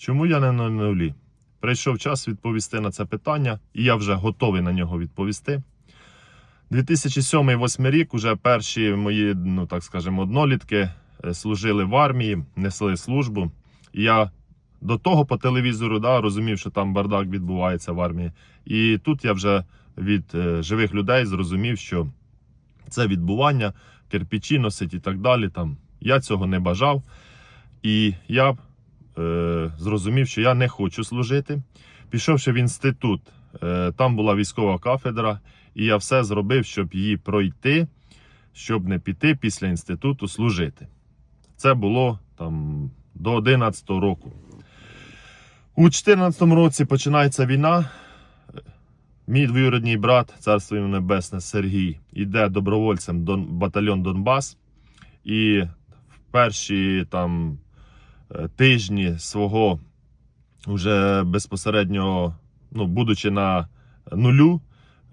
Чому я не на нулі? Прийшов час відповісти на це питання, і я вже готовий на нього відповісти. 2007-2008 рік уже перші мої, ну так скажемо, однолітки е, служили в армії, несли службу. І я до того по телевізору да, розумів, що там бардак відбувається в армії. І тут я вже від е, живих людей зрозумів, що це відбування, кирпичі носить і так далі. Там. Я цього не бажав. І я е, зрозумів, що я не хочу служити. Пішовши в інститут, е, там була військова кафедра, і я все зробив, щоб її пройти, щоб не піти після інституту служити. Це було там до 11 року. У 14 році починається війна. Мій двоюродний брат, царство йому небесне, Сергій, йде добровольцем до батальйон Донбас. І в перші там тижні свого вже безпосередньо, ну, будучи на нулю,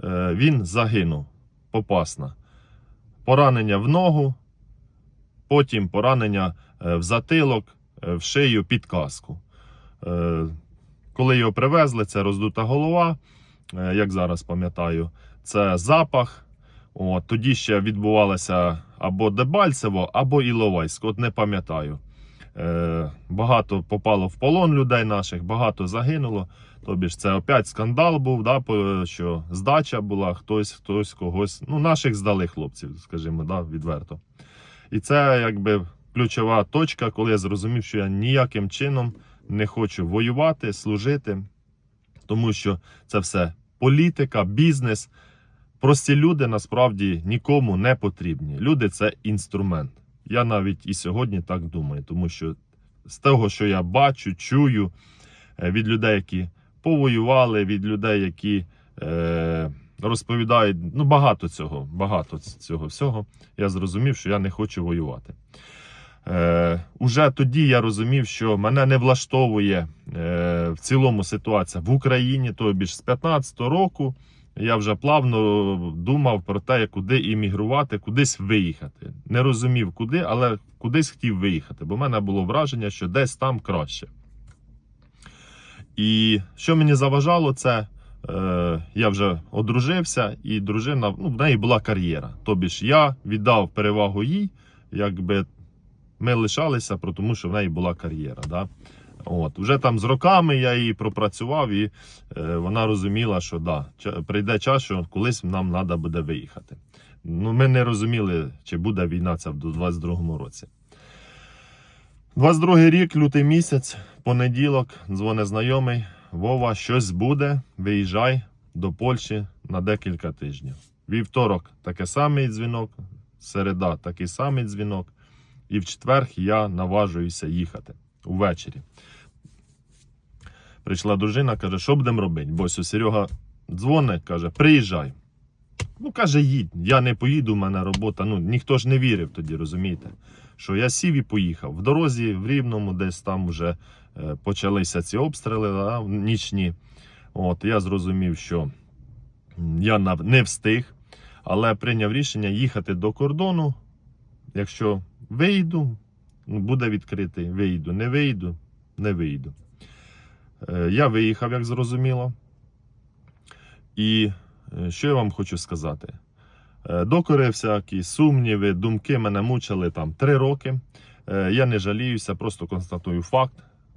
е, він загинув попасно. Поранення в ногу, потім поранення е, в затилок, е, в шию під каску. Е, Коли його привезли, це роздута голова, е, як зараз пам'ятаю, це запах. От, тоді ще відбувалося або Дебальцево, або Іловайськ, от не пам'ятаю. Е, багато попало в полон людей наших, багато загинуло. Тобі ж це опять скандал був, да, що здача була, хтось, хтось когось. Ну, наших здали хлопців, скажімо, да, відверто. І це якби ключова точка, коли я зрозумів, що я ніяким чином не хочу воювати, служити, тому що це все політика, бізнес. Прості люди насправді нікому не потрібні. Люди це інструмент. Я навіть і сьогодні так думаю, тому що з того, що я бачу, чую е, від людей, які повоювали, від людей, які е, розповідають, ну багато цього, багато цього всього, я зрозумів, що я не хочу воювати. Е, уже тоді я розумів, що мене не влаштовує е, в цілому ситуація в Україні, тобі ж з 15-го року я вже плавно думав про те, куди іммігрувати, кудись виїхати. Не розумів куди, але кудись хотів виїхати, бо в мене було враження, що десь там краще. І що мені заважало, це е, я вже одружився, і дружина, ну, в неї була кар'єра. Тобі ж я віддав перевагу їй, якби ми лишалися, тому що в неї була кар'єра. Да? От, вже там з роками я її пропрацював, і е, вона розуміла, що да, прийде час, що колись нам треба буде виїхати. Ну, ми не розуміли, чи буде війна ця в 22-му році. 22 й рік, лютий місяць, понеділок, дзвоне знайомий. Вова, щось буде, виїжджай до Польщі на декілька тижнів. Вівторок такий самий дзвінок, середа такий самий дзвінок. І в четвер я наважуюся їхати увечері. Прийшла дружина, каже, що будемо робити? Босю Серега дзвонить, каже, приїжджай. Ну, каже, їдь. Я не поїду, у мене робота. Ну, ніхто ж не вірив тоді, розумієте? Що я сів і поїхав. В дорозі в Рівному, десь там вже е, почалися ці обстріли да, нічні. От, я зрозумів, що я не встиг, але прийняв рішення їхати до кордону. Якщо вийду, буде відкритий, вийду, не вийду, не вийду. Е, Я виїхав, як зрозуміло. І е, що я вам хочу сказати? Е, Докори всякі, сумніви, думки мене мучили там три роки. Я не жаліюся, просто констатую факт.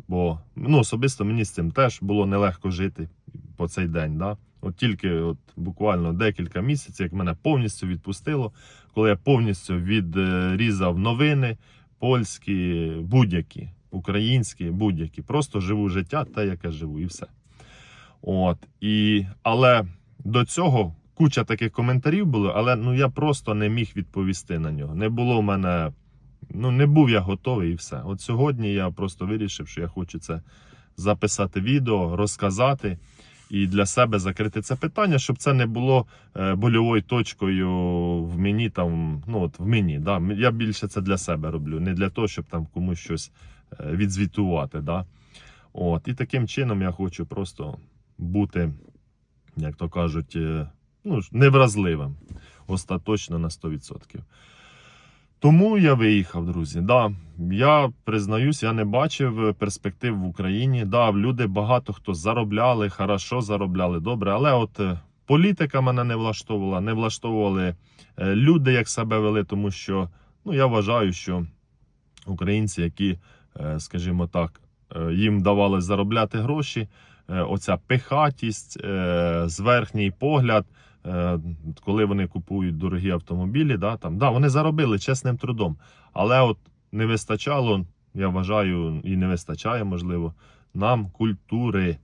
Бо ну, особисто мені з цим теж було нелегко жити по цей день. Да? От тільки от, буквально декілька місяців, як мене повністю відпустило, коли я повністю відрізав новини, польські, будь-які, українські, будь-які. Просто живу життя, те, яке живу, і все. От, і, але до цього куча таких коментарів було, але ну, я просто не міг відповісти на нього. Не було в мене, ну не був я готовий і все. От сьогодні я просто вирішив, що я хочу це записати відео, розказати і для себе закрити це питання, щоб це не було е, больовою точкою в мені там. Ну от в мені. Да? Я більше це для себе роблю, не для того, щоб там комусь щось відзвітувати. Да? От, і таким чином я хочу просто бути, як то кажуть, е, ну, невразливим остаточно на 100%. Тому я виїхав, друзі. Да, я признаюсь, я не бачив е, перспектив в Україні. Да, люди багато хто заробляли, хорошо заробляли, добре, але от е, політика мене не влаштовувала, не влаштовували е, люди, як себе вели, тому що ну, я вважаю, що українці, які, е, скажімо так, е, їм давали заробляти гроші, е, оця пихатість, е, зверхній погляд. е, Коли вони купують дорогі автомобілі, да, там, да, вони заробили чесним трудом. Але от не вистачало, я вважаю, і не вистачає, можливо, нам культури.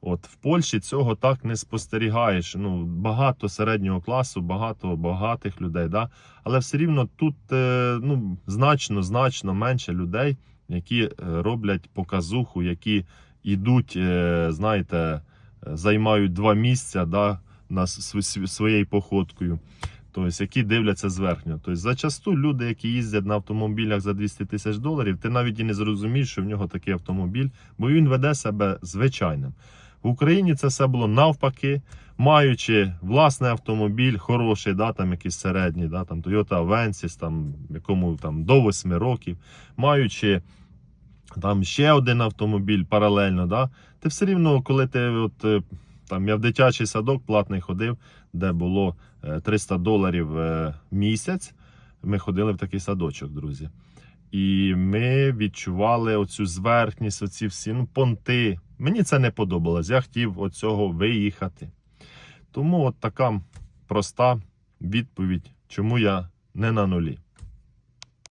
От в Польщі цього так не спостерігаєш. Ну, багато середнього класу, багато багатих людей, да? але все рівно тут е, ну, значно, значно менше людей, які е, роблять показуху, які йдуть, е, знаєте, е, займають два місця да, на св- св- своєю походкою. Тобто, які дивляться зверхньо. Тобто, зачасту люди, які їздять на автомобілях за 200 тисяч доларів, ти навіть і не зрозумієш, що в нього такий автомобіль, бо він веде себе звичайним. В Україні це все було навпаки, маючи власний автомобіль, хороший, да, там якийсь середній, да, там Toyota Avensis, там, якому там до 8 років, маючи там ще один автомобіль паралельно, да, ти все рівно, коли ти от, е, там я в дитячий садок платний ходив, де було е, 300 доларів е, місяць. Ми ходили в такий садочок, друзі. І ми відчували оцю зверхність, оці всі ну, понти. Мені це не подобалось. Я хотів від цього виїхати. Тому от така проста відповідь, чому я не на нулі.